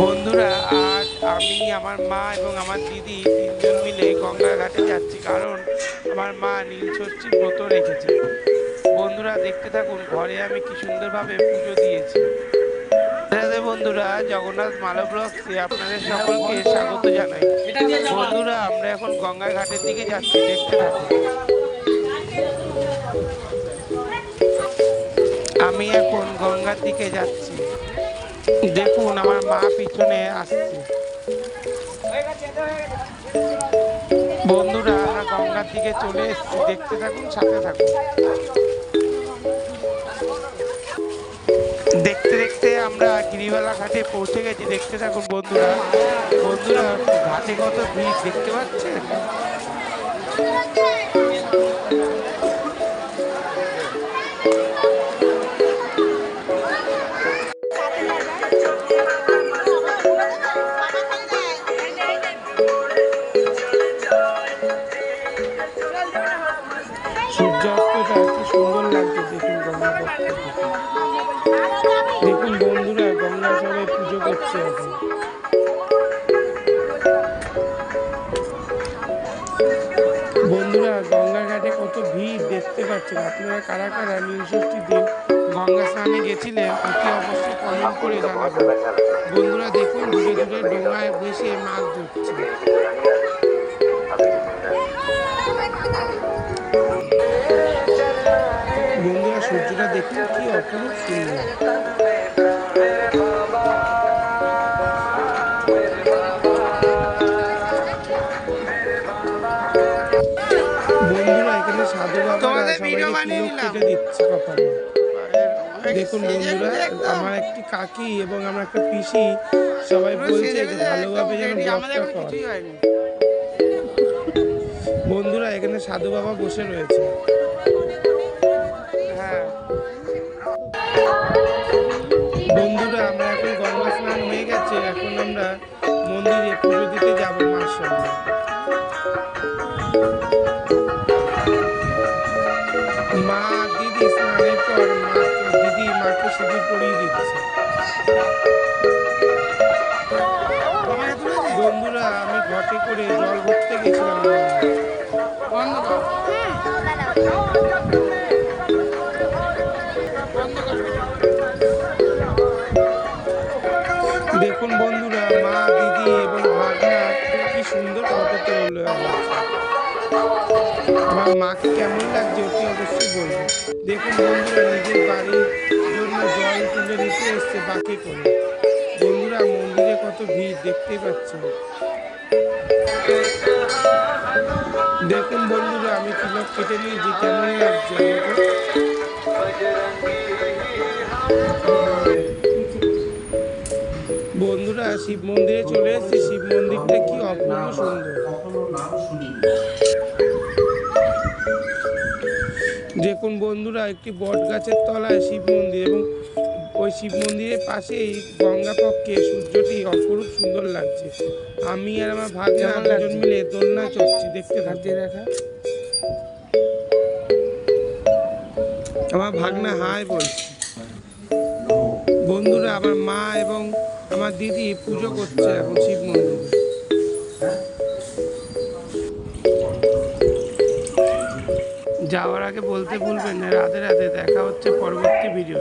বন্ধুরা, আজ আমি, আমার মা এবং আমার দিদি তিনজন মিলে গঙ্গা ঘাটে যাচ্ছি কারণ আমার মা নীলষষ্ঠী ব্রত রেখেছে। বন্ধুরা, দেখতে থাকুন, ঘরে আমি কি সুন্দরভাবে পুজো দিয়েছি। বন্ধুরা, জগন্নাথ মালব ব্লগসে আপনাদের সকলকে স্বাগত জানাই। বন্ধুরা, আমরা এখন গঙ্গা ঘাটের দিকে যাচ্ছি, দেখতে থাকুন। আমি এখন গঙ্গার দিকে যাচ্ছি। দেখুন, আমার মা পিছনে আসছে। বন্ধুরা, আমরা গঙ্গার দিকে চলে এসেছি। দেখতে থাকুন, সাথে থাকুন। দেখতে দেখতে আমরা গিরিবালা ঘাটে পৌঁছে গেছি। দেখতে থাকুন, বন্ধুরা। বন্ধুরা, ঘাটে কত ভিড়, দেখতে পাচ্ছেন? বন্ধুরা, গঙ্গা ঘাটে কত ভিড় দেখতে পাচ্ছেন। আপনারা কারা কারা নীলষষ্ঠীর দিন গঙ্গা স্নানে গেছিলেন, অতি অবশ্যই কমেন্ট করে জানাবেন। বন্ধুরা, দেখুন দূরে দূরে ডোঙায় বসে মাছ ধরছে। দেখতে কি অপরূপ সুন্দর বন্ধুরা এখানে সাধু বাবারা সবাইকে তিলক কেটে দিচ্ছে কপালে। দেখুন বন্ধুরা আমার একটি কাকি এবং আমার একটা পিসি সবাই বলছে যে ভালোভাবে যেন ব্লগটা কর। বন্ধুরা এখানে সাধু বাবা বসে রয়েছে। বন্ধুরা, আমরা এখন গঙ্গা স্নান হয়ে গেছে। এখন আমরা মন্দিরে পুজো দিতে যাব মার সঙ্গে। মা, দিদি স্নানের পর মা দিদি মাকে সিঁদুর পরিয়ে দিচ্ছে। বন্ধুরা, আমি ঘটে করে জল ভরতে গেছিলাম। আমার মাকে কেমন লাগছে অতি অবশ্যই বলব। দেখুন বন্ধুরা, নিজের বাড়ির জন্য জল তুলে নিতে এসছে বাকি করে। বন্ধুরা, মন্দিরে কত ভিড় দেখতেই পাচ্ছেন দেখুন বন্ধুরা, আমি তিলক কেটে নিয়েছি, কেমন লাগছে বন্ধুরা, শিব মন্দিরে চলে এসেছি, শিব মন্দিরটা কি অপূর্ব সুন্দর। দেখুন বন্ধুরা একটি বট গাছের তলায় শিব মন্দির এবং ওই শিব মন্দিরের পাশেই গঙ্গা পক্ষে সূর্যটি অপরূপ সুন্দর লাগছে। আমি আর আমার ভাগ্না দুজন মিলে দোলনা চড়ছি দেখতে থাকতে দেখা। আমার ভাগনা হাই বলছে। বন্ধুরা আমার মা এবং আমার দিদি পুজো করছে এখন শিব মন্দিরে। যাওয়ার আগে বলতে ভুলবেন না রাধে রাধে দেখা হচ্ছে পরবর্তী ভিডিও